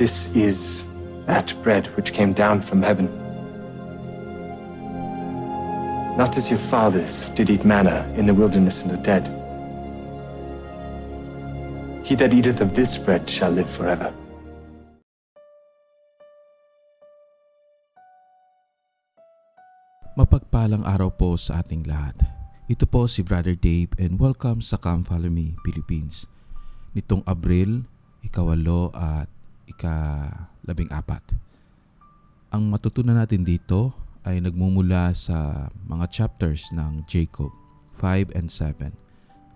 This is that bread which came down from heaven. Not as your fathers did eat manna in the wilderness and are dead. He that eateth of this bread shall live forever. Mapagpalang araw po sa ating lahat. Ito po si Brother Dave and welcome sa Come Follow Me Philippines. Nitong Abril, ikawalo at ika-labing apat. Ang matutunan natin dito ay nagmumula sa mga chapters ng Jacob 5 and 7.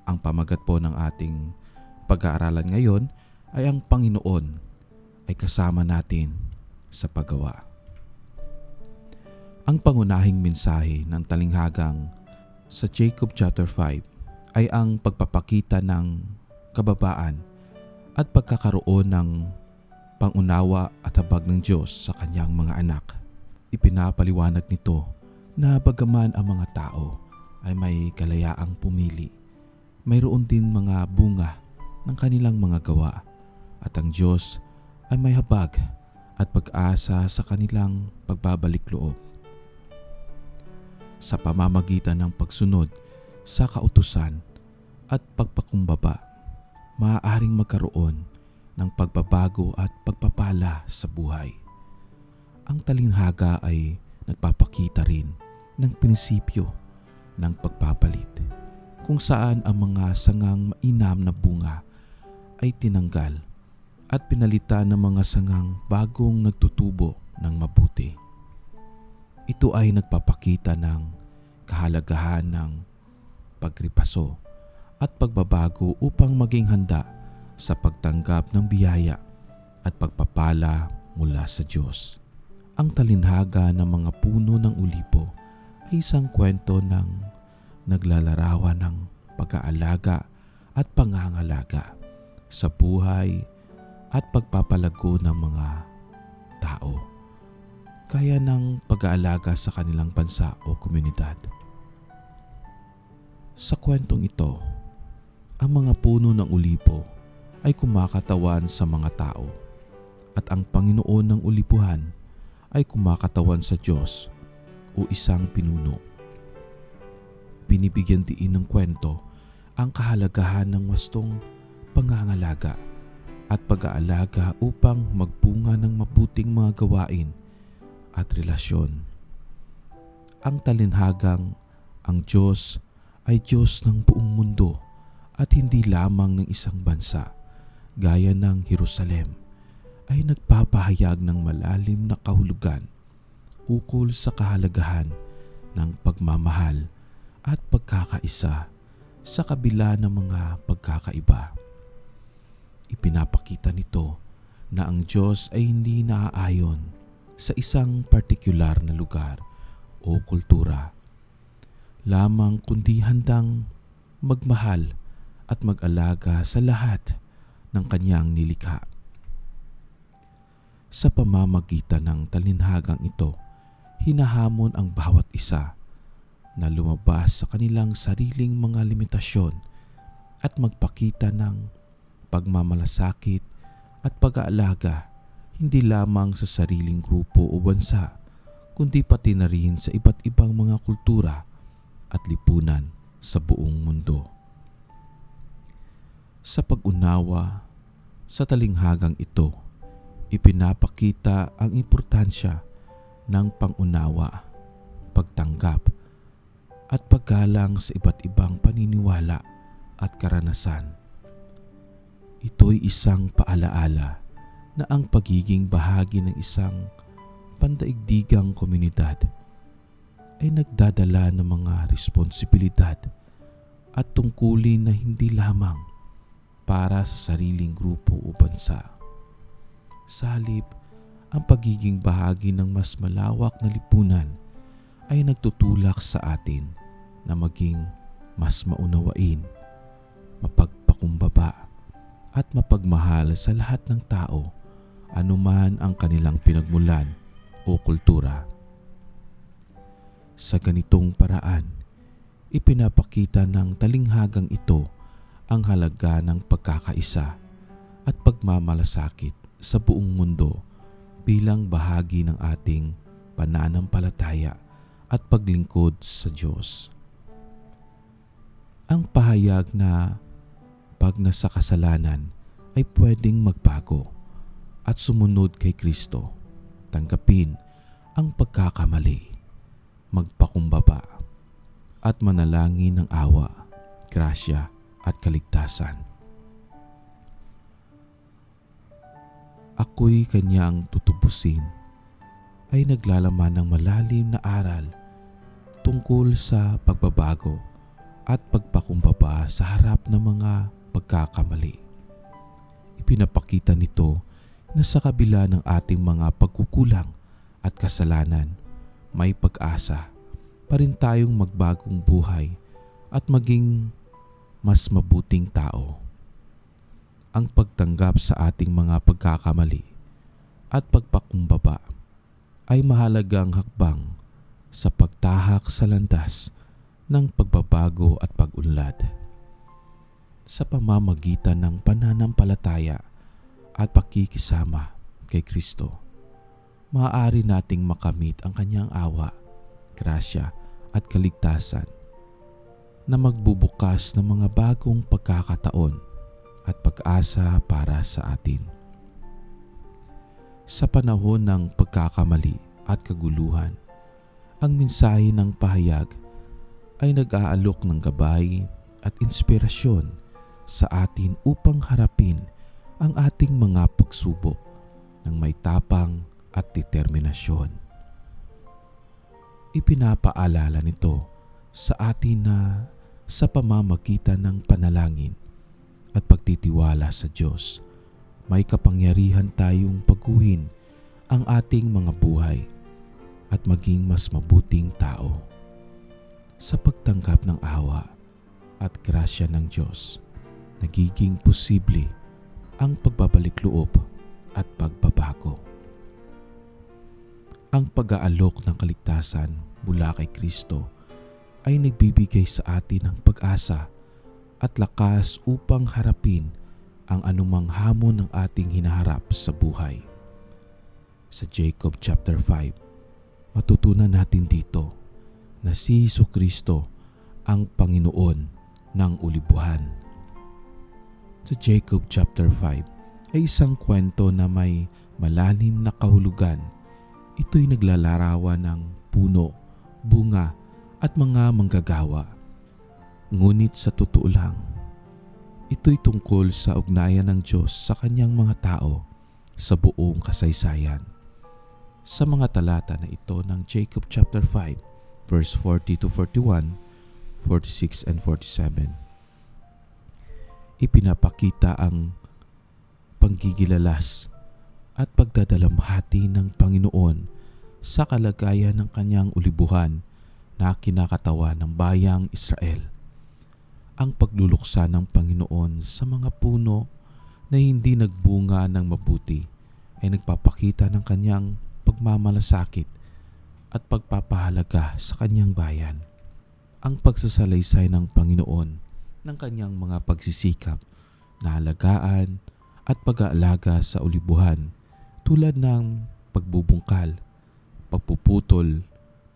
Ang pamagat po ng ating pag-aaralan ngayon ay ang Panginoon ay kasama natin sa paggawa. Ang pangunahing mensahe ng talinghagang sa Jacob chapter 5 ay ang pagpapakita ng kababaan at pagkakaroon ng pangunawa at habag ng Diyos sa kanyang mga anak. Ipinapaliwanag nito na bagaman ang mga tao ay may kalayaang pumili, mayroon din mga bunga ng kanilang mga gawa at ang Diyos ay may habag at pag-asa sa kanilang pagbabalik loob sa pamamagitan ng pagsunod sa kautusan at pagpakumbaba, maaaring magkaroon ng pagbabago at pagpapala sa buhay. Ang talinhaga ay nagpapakita rin ng prinsipyo ng pagpapalit kung saan ang mga sangang mainam na bunga ay tinanggal at pinalitan ng mga sangang bagong nagtutubo ng mabuti. Ito ay nagpapakita ng kahalagahan ng pagripaso at pagbabago upang maging handa sa pagtanggap ng biyaya at pagpapala mula sa Diyos. Ang talinhaga ng mga puno ng ulipo ay isang kwento ng naglalarawan ng pag-aalaga at pangangalaga sa buhay at pagpapalago ng mga tao kaya ng pag-aalaga sa kanilang bansa o komunidad. Sa kwentong ito, ang mga puno ng ulipo ay kumakatawan sa mga tao at ang Panginoon ng ulipuhan ay kumakatawan sa Diyos o isang pinuno. Binibigyan diin ng kwento ang kahalagahan ng wastong pangangalaga at pag-aalaga upang magbunga ng mabuting mga gawain at relasyon. Ang talinhagang ang Diyos ay Diyos ng buong mundo at hindi lamang ng isang bansa gaya ng Jerusalem ay nagpapahayag ng malalim na kahulugan ukol sa kahalagahan ng pagmamahal at pagkakaisa sa kabila ng mga pagkakaiba. Ipinapakita nito na ang Diyos ay hindi naaayon sa isang partikular na lugar o kultura. Lamang kundi handang magmahal at mag-alaga sa lahat ng kanyang nilikha. Sa pamamagitan ng talinhagang ito, hinahamon ang bawat isa na lumabas sa kanilang sariling mga limitasyon at magpakita ng pagmamalasakit at pag-aalaga hindi lamang sa sariling grupo o bansa, kundi pati na rin sa iba't ibang mga kultura at lipunan sa buong mundo. Sa pag-unawa sa talinghagang ito, ipinapakita ang importansya ng pangunawa, pagtanggap, at paggalang sa iba't ibang paniniwala at karanasan. Ito'y isang paalaala na ang pagiging bahagi ng isang pandaigdigang komunidad ay nagdadala ng mga responsibilidad at tungkulin na hindi lamang para sa sariling grupo o bansa. Sa ang pagiging bahagi ng mas malawak na lipunan ay nagtutulak sa atin na maging mas maunawain, mapagpakumbaba at mapagmahal sa lahat ng tao anuman ang kanilang pinagmulan o kultura. Sa ganitong paraan, ipinapakita ng talinghagang ito ang halaga ng pagkakaisa at pagmamalasakit sa buong mundo bilang bahagi ng ating pananampalataya at paglingkod sa Diyos. Ang pahayag na pag nasa kasalanan ay pwedeng magbago at sumunod kay Kristo, tanggapin ang pagkakamali, magpakumbaba at manalangin ng awa, grasya at kaligtasan. Ako'y kanyang tutubusin ay naglalaman ng malalim na aral tungkol sa pagbabago at pagpakumbaba sa harap ng mga pagkakamali. Ipinapakita nito na sa kabila ng ating mga pagkukulang at kasalanan, may pag-asa pa rin tayong magbagong buhay at maging mas mabuting tao. Ang pagtanggap sa ating mga pagkakamali at pagpakumbaba ay mahalagang hakbang sa pagtahak sa landas ng pagbabago at pag-unlad. Sa pamamagitan ng pananampalataya at pakikisama kay Kristo, maaari nating makamit ang kanyang awa, grasya at kaligtasan na magbubukas ng mga bagong pagkakataon at pag-asa para sa atin. Sa panahon ng pagkakamali at kaguluhan, ang mensahe ng pahayag ay nag-aalok ng gabay at inspirasyon sa atin upang harapin ang ating mga pagsubok ng may tapang at determinasyon. Ipinapaalala nito sa atin na sa pamamagitan ng panalangin at pagtitiwala sa Diyos, may kapangyarihan tayong paguhin ang ating mga buhay at maging mas mabuting tao. Sa pagtanggap ng awa at grasya ng Diyos, nagiging posible ang pagbabalik loob at pagbabago. Ang pag-aalok ng kaligtasan mula kay Kristo ay nagbibigay sa atin ng pag-asa at lakas upang harapin ang anumang hamon ng ating hinaharap sa buhay. Sa Jacob chapter 5, matutunan natin dito na si Hesus Kristo ang Panginoon ng ulibuhan. Sa Jacob chapter 5 ay isang kwento na may malalim na kahulugan. Ito'y naglalarawan ng puno, bunga at mga manggagawa. Ngunit sa totoo lang, ito'y tungkol sa ugnayan ng Diyos sa kanyang mga tao sa buong kasaysayan. Sa mga talata na ito ng Jacob chapter 5, verse 40 to 41, 46 and 47, ipinapakita ang panggigilalas at pagdadalamhati ng Panginoon sa kalagayan ng kanyang ulibuhan na kinakatawa ng bayang Israel. Ang pagluluksa ng Panginoon sa mga puno na hindi nagbunga ng mabuti ay nagpapakita ng kanyang pagmamalasakit at pagpapahalaga sa kanyang bayan. Ang pagsasalaysay ng Panginoon ng kanyang mga pagsisikap na alagaan at pag-aalaga sa ulibuhan tulad ng pagbubungkal, pagpuputol,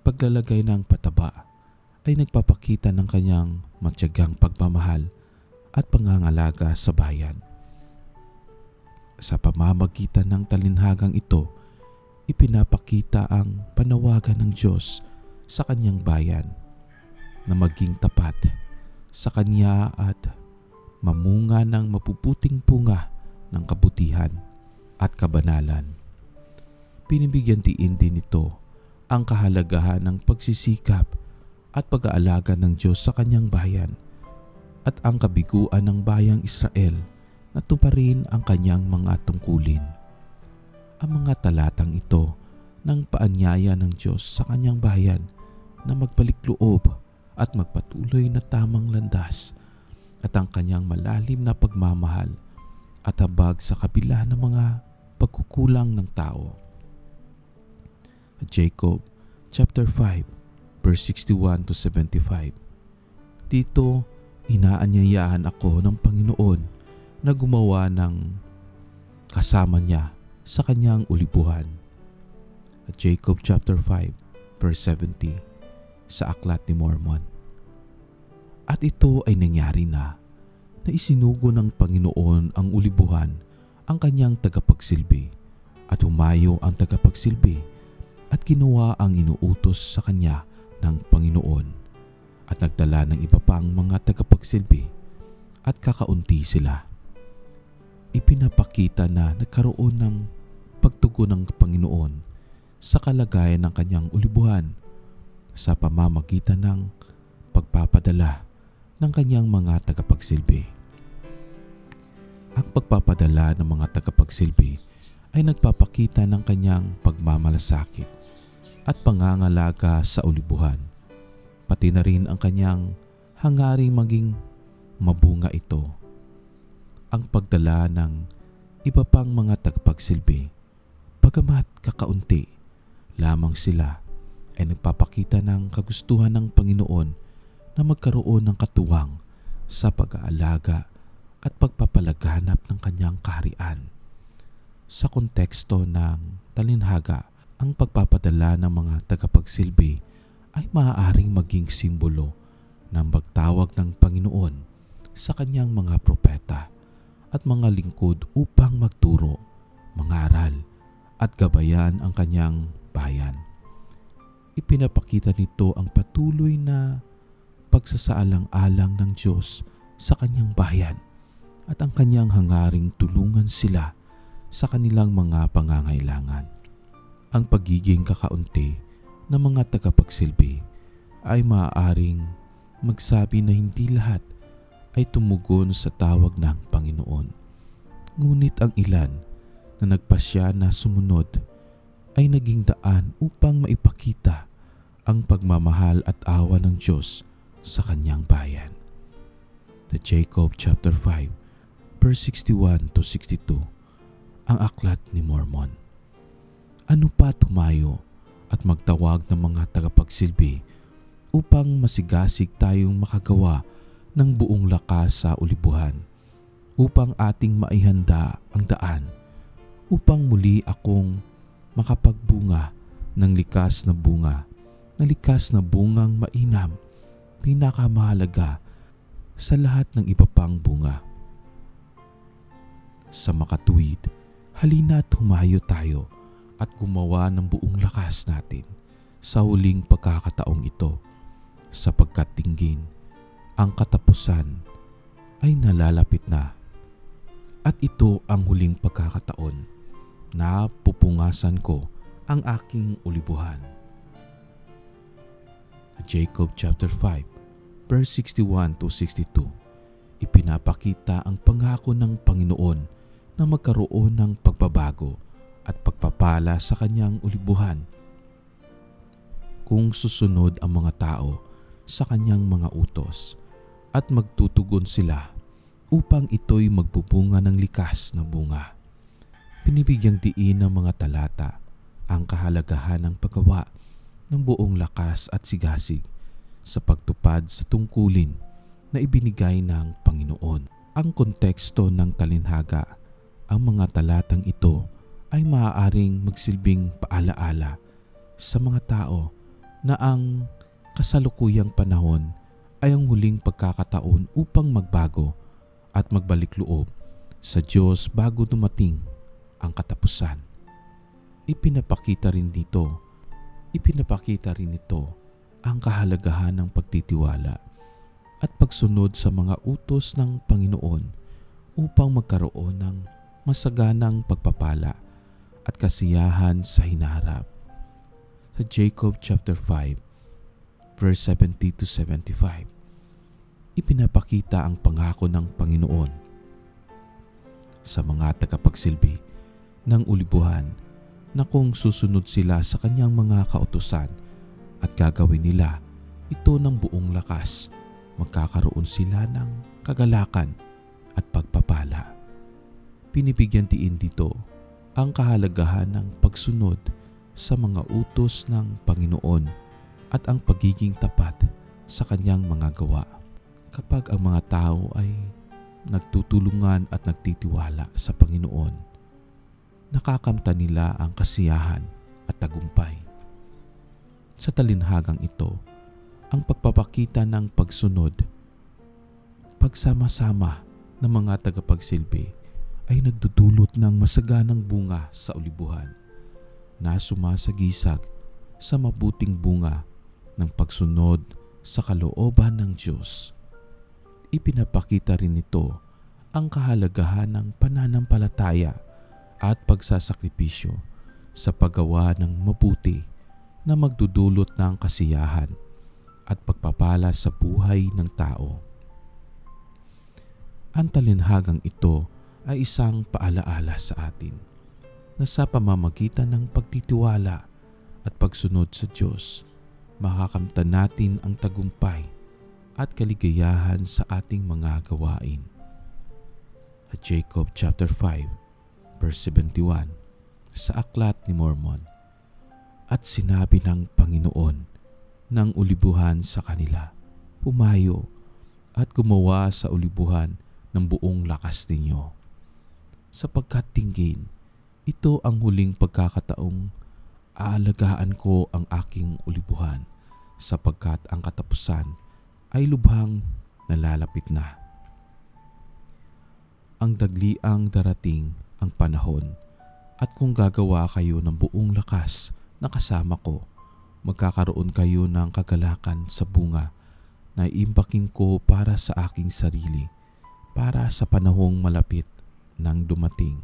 paglalagay ng pataba ay nagpapakita ng kanyang matyagang pagmamahal at pangangalaga sa bayan. Sa pamamagitan ng talinhagang ito, ipinapakita ang panawagan ng Diyos sa kanyang bayan na maging tapat sa kanya at mamunga ng mapuputing punga ng kabutihan at kabanalan. Pinibigyan diin din ito ang kahalagahan ng pagsisikap at pag-aalaga ng Diyos sa kanyang bayan at ang kabiguan ng bayang Israel na tuparin ang kanyang mga tungkulin. Ang mga talatang ito ng paanyaya ng Diyos sa kanyang bayan na magbalik loob at magpatuloy na tamang landas at ang kanyang malalim na pagmamahal at habag sa kabila ng mga pagkukulang ng tao. Jacob chapter 5 verse 61 to 75. Dito, inaanyayahan ako ng Panginoon na gumawa ng kasama niya sa kanyang ulibuhan. Jacob chapter 5 verse 70 sa Aklat ni Mormon. At ito ay nangyari na na isinugo ng Panginoon ang ulibuhan ang kanyang tagapagsilbi at humayo ang tagapagsilbi at ginawa ang inuutos sa kanya ng Panginoon at nagdala ng iba pang mga tagapagsilbi at kakaunti sila. Ipinapakita na nagkaroon ng pagtugon ng Panginoon sa kalagayan ng kanyang ulibuhan sa pamamagitan ng pagpapadala ng kanyang mga tagapagsilbi. Ang pagpapadala ng mga tagapagsilbi ay nagpapakita ng kanyang pagmamalasakit at pangangalaga sa ulibuhan, pati na rin ang kanyang hangaring maging mabunga ito. Ang pagdala ng iba pang mga tagapagsilbi, bagamat kakaunti lamang sila ay nagpapakita ng kagustuhan ng Panginoon na magkaroon ng katuwang sa pag-aalaga at pagpapalaganap ng kanyang kaharian. Sa konteksto ng talinhaga, ang pagpapadala ng mga tagapagsilbi ay maaaring maging simbolo ng pagtawag ng Panginoon sa kanyang mga propeta at mga lingkod upang magturo, mangaral at gabayan ang kanyang bayan. Ipinapakita nito ang patuloy na pagsasaalang-alang ng Diyos sa kanyang bayan at ang kanyang hangaring tulungan sila sa kanilang mga pangangailangan. Ang pagiging kakaunti ng mga tagapagsilbi ay maaaring magsabi na hindi lahat ay tumugon sa tawag ng Panginoon. Ngunit ang ilan na nagpasya na sumunod ay naging daan upang maipakita ang pagmamahal at awa ng Diyos sa kanyang bayan. The Jacob chapter 5 verse 61 to 62 ang aklat ni Mormon. Ano pa tumayo at magtawag ng mga tagapagsilbi upang masigasig tayong makagawa ng buong lakas sa ulibuhan upang ating maihanda ang daan upang muli akong makapagbunga ng likas na bunga na likas na bungang mainam pinakamahalaga sa lahat ng iba pang bunga. Sa makatuwid, halina't humayo tayo at gumawa ng buong lakas natin sa huling pagkakataong ito sapagkat tinggin ang katapusan ay nalalapit na at ito ang huling pagkakataon na pupungasan ko ang aking ulibuhan. Jacob chapter 5 verse 61 to 62 ipinapakita ang pangako ng Panginoon na magkaroon ng pagbabago at pagpapala sa kanyang ulibuhan. Kung susunod ang mga tao sa kanyang mga utos at magtutugon sila upang ito'y magbubunga ng likas na bunga. Pinibigyang diin ng mga talata ang kahalagahan ng paggawa ng buong lakas at sigasig sa pagtupad sa tungkulin na ibinigay ng Panginoon. Ang konteksto ng talinhaga, ang mga talatang ito ay maaaring magsilbing paalaala sa mga tao na ang kasalukuyang panahon ay ang huling pagkakataon upang magbago at magbalik loob sa Diyos bago dumating ang katapusan. Ipinapakita rin dito ipinapakita rin ito ang kahalagahan ng pagtitiwala at pagsunod sa mga utos ng Panginoon upang magkaroon ng masaganang pagpapala at kasiyahan sa hinaharap. Sa Jacob chapter 5 verse 70 to 75 ipinapakita ang pangako ng Panginoon sa mga tagapagsilbi ng ulibuhan na kung susunod sila sa kanyang mga kautusan at gagawin nila ito ng buong lakas, magkakaroon sila ng kagalakan at pagpapala. Pinibigyan tiin dito ang kahalagahan ng pagsunod sa mga utos ng Panginoon at ang pagiging tapat sa kanyang mga gawa. Kapag ang mga tao ay nagtutulungan at nagtitiwala sa Panginoon, nakakamta nila ang kasiyahan at tagumpay. Sa talinhagang ito, ang pagpapakita ng pagsunod, pagsama-sama ng mga tagapagsilbi ay nagdudulot ng masaganang bunga sa ulibuhan na sumasagisag sa mabuting bunga ng pagsunod sa kalooban ng Diyos. Ipinapakita rin nito ang kahalagahan ng pananampalataya at pagsasakripisyo sa paggawa ng mabuti na magdudulot ng kasiyahan at pagpapala sa buhay ng tao. Ang talinhagang ito ay isang paalaala sa atin na sa pamamagitan ng pagtitiwala at pagsunod sa Diyos, makakamtan natin ang tagumpay at kaligayahan sa ating mga gawain. At Jacob chapter 5 verse 71 sa aklat ni Mormon at sinabi ng Panginoon ng ulibuhan sa kanila, Humayo at gumawa sa ulibuhan ng buong lakas ninyo. Sapagkat tingin, ito ang huling pagkakataong aalagaan ko ang aking ulibuhan sapagkat ang katapusan ay lubhang nalalapit na. Ang dagliang darating ang panahon at kung gagawa kayo ng buong lakas na kasama ko, magkakaroon kayo ng kagalakan sa bunga na iimpakin ko para sa aking sarili, para sa panahong malapit nang dumating.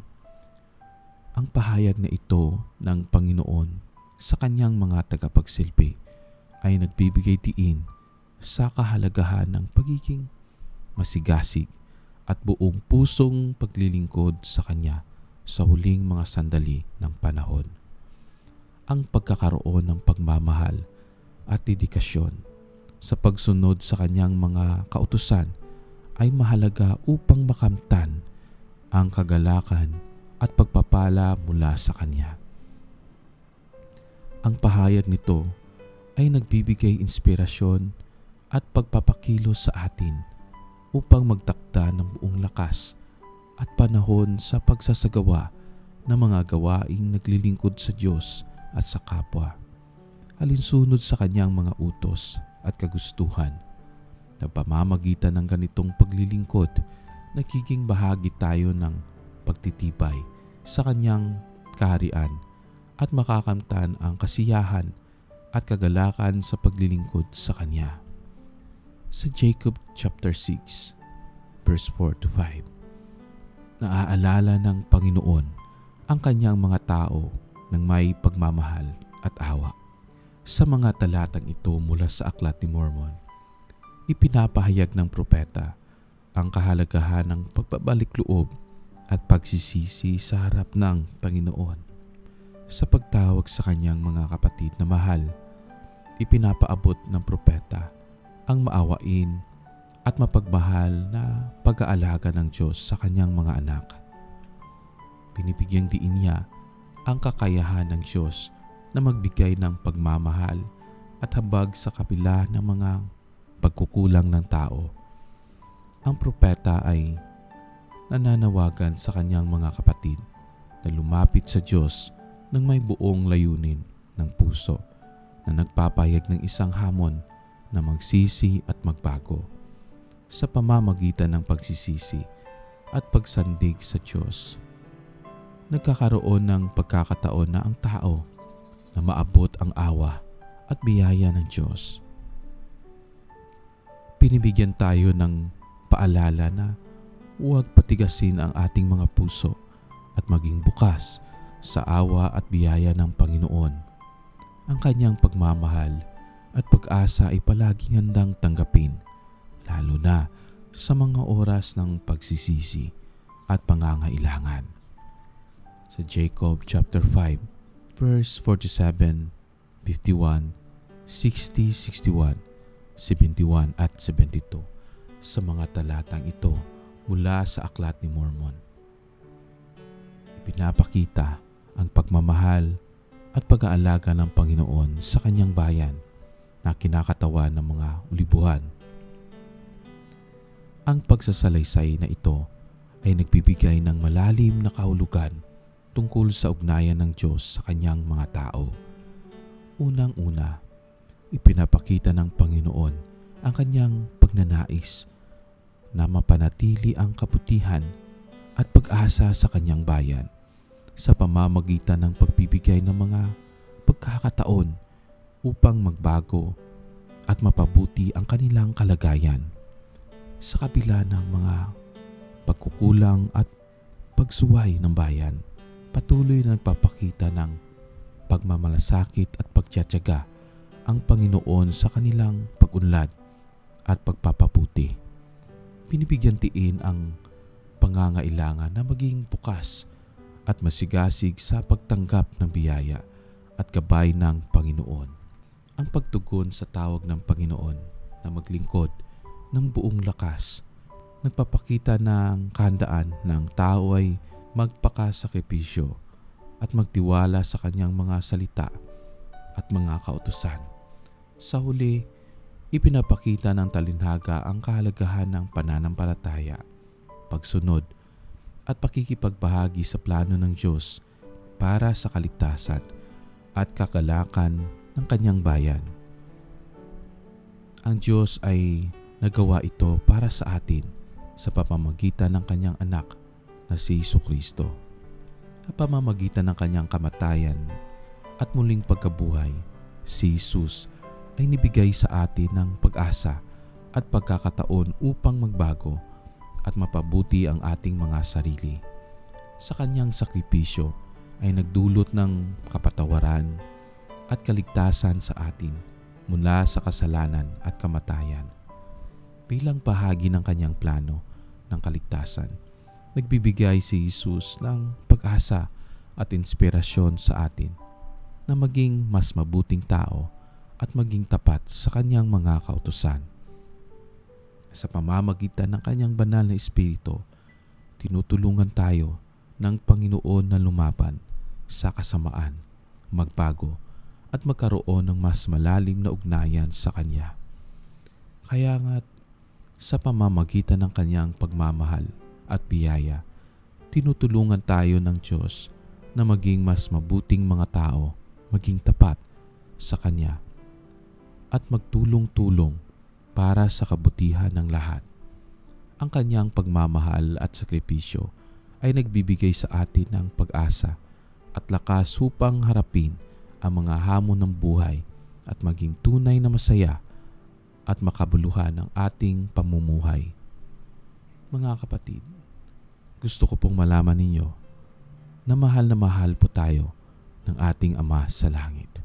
Ang pahayag na ito ng Panginoon sa kanyang mga tagapagsilbi ay nagbibigay diin sa kahalagahan ng pagiging masigasig at buong pusong paglilingkod sa Kanya sa huling mga sandali ng panahon. Ang pagkakaroon ng pagmamahal at dedikasyon sa pagsunod sa Kanyang mga kautusan ay mahalaga upang makamtan ang kagalakan at pagpapala mula sa Kanya. Ang pahayag nito ay nagbibigay inspirasyon at pagpapakilos sa atin upang magtakda ng buong lakas at panahon sa pagsasagawa ng mga gawaing naglilingkod sa Diyos at sa kapwa. Alinsunod sa kanyang mga utos at kagustuhan. Sa pamamagitan ng ganitong paglilingkod, nagiging bahagi tayo ng pagtitibay sa kanyang kaharian at makakamtan ang kasiyahan at kagalakan sa paglilingkod sa kanya sa Jacob chapter 6 verse 4 to 5. Naaalala ng Panginoon ang kanyang mga tao ng may pagmamahal at awa. Sa mga talatang ito mula sa Aklat ni Mormon, ipinapahayag ng propeta ang kahalagahan ng pagbabalik loob at pagsisisi sa harap ng Panginoon. Sa pagtawag sa kanyang mga kapatid na mahal, ipinapaabot ng propeta ang maawain at mapagmahal na pag-aalaga ng Diyos sa kanyang mga anak. Binibigyang diin niya ang kakayahan ng Diyos na magbigay ng pagmamahal at habag sa kabila ng mga pagkukulang ng tao. Ang propeta ay nananawagan sa kanyang mga kapatid na lumapit sa Diyos ng may buong layunin ng puso na nagpapayag ng isang hamon na magsisi at magbago sa pamamagitan ng pagsisisi at pagsandig sa Diyos. Nagkakaroon ng pagkakataon na ang tao na maabot ang awa at biyaya ng Diyos. Pinibigyan tayo ng paalala na huwag patigasin ang ating mga puso at maging bukas sa awa at biyaya ng Panginoon. Ang kanyang pagmamahal at pag-asa ay palaging handang tanggapin, lalo na sa mga oras ng pagsisisi at pangangailangan. Sa Jacob chapter 5, verse 47, 51, 60, 61, 71 at 72 sa mga talatang ito mula sa Aklat ni Mormon. Ipinapakita ang pagmamahal at pag-aalaga ng Panginoon sa kanyang bayan na kinakatawan ng mga ulibuhan. Ang pagsasalaysay na ito ay nagbibigay ng malalim na kahulugan tungkol sa ugnayan ng Diyos sa kanyang mga tao. Unang-una, ipinapakita ng Panginoon ang kanyang pagnanais na mapanatili ang kabutihan at pag-asa sa kanyang bayan sa pamamagitan ng pagbibigay ng mga pagkakataon upang magbago at mapabuti ang kanilang kalagayan sa kabila ng mga pagkukulang at pagsuway ng bayan. Patuloy na nagpapakita ng pagmamalasakit at pagtsatsaga ang Panginoon sa kanilang pagunlad at pagpapabuti. Binibigyan tiin ang pangangailangan na maging bukas at masigasig sa pagtanggap ng biyaya at gabay ng Panginoon. Ang pagtugon sa tawag ng Panginoon na maglingkod ng buong lakas nagpapakita ng kandaan ng tao ay magpakasakripisyo at magtiwala sa kanyang mga salita at mga kautusan. Sa huli, ipinapakita ng talinhaga ang kahalagahan ng pananampalataya, pagsunod at pakikipagbahagi sa plano ng Diyos para sa kaligtasan at kakalakan ng kanyang bayan. Ang Diyos ay nagawa ito para sa atin sa pamamagitan ng kanyang anak na si Isu Kristo. Sa pamamagitan ng kanyang kamatayan at muling pagkabuhay, si Jesus ay nibigay sa atin ng pag-asa at pagkakataon upang magbago at mapabuti ang ating mga sarili. Sa kanyang sakripisyo ay nagdulot ng kapatawaran at kaligtasan sa atin mula sa kasalanan at kamatayan bilang bahagi ng kanyang plano ng kaligtasan. Nagbibigay si Jesus ng pag-asa at inspirasyon sa atin na maging mas mabuting tao at maging tapat sa kanyang mga kautusan. Sa pamamagitan ng kanyang banal na espiritu, tinutulungan tayo ng Panginoon na lumaban sa kasamaan, magbago at magkaroon ng mas malalim na ugnayan sa Kanya. Kaya nga't sa pamamagitan ng kanyang pagmamahal at biyaya, tinutulungan tayo ng Diyos na maging mas mabuting mga tao, maging tapat sa Kanya, at magtulong-tulong para sa kabutihan ng lahat. Ang kanyang pagmamahal at sakripisyo ay nagbibigay sa atin ng pag-asa at lakas upang harapin ang mga hamon ng buhay at maging tunay na masaya at makabuluhan ng ating pamumuhay. Mga kapatid, gusto ko pong malaman ninyo na mahal na mahal po tayo ng ating Ama sa Langit.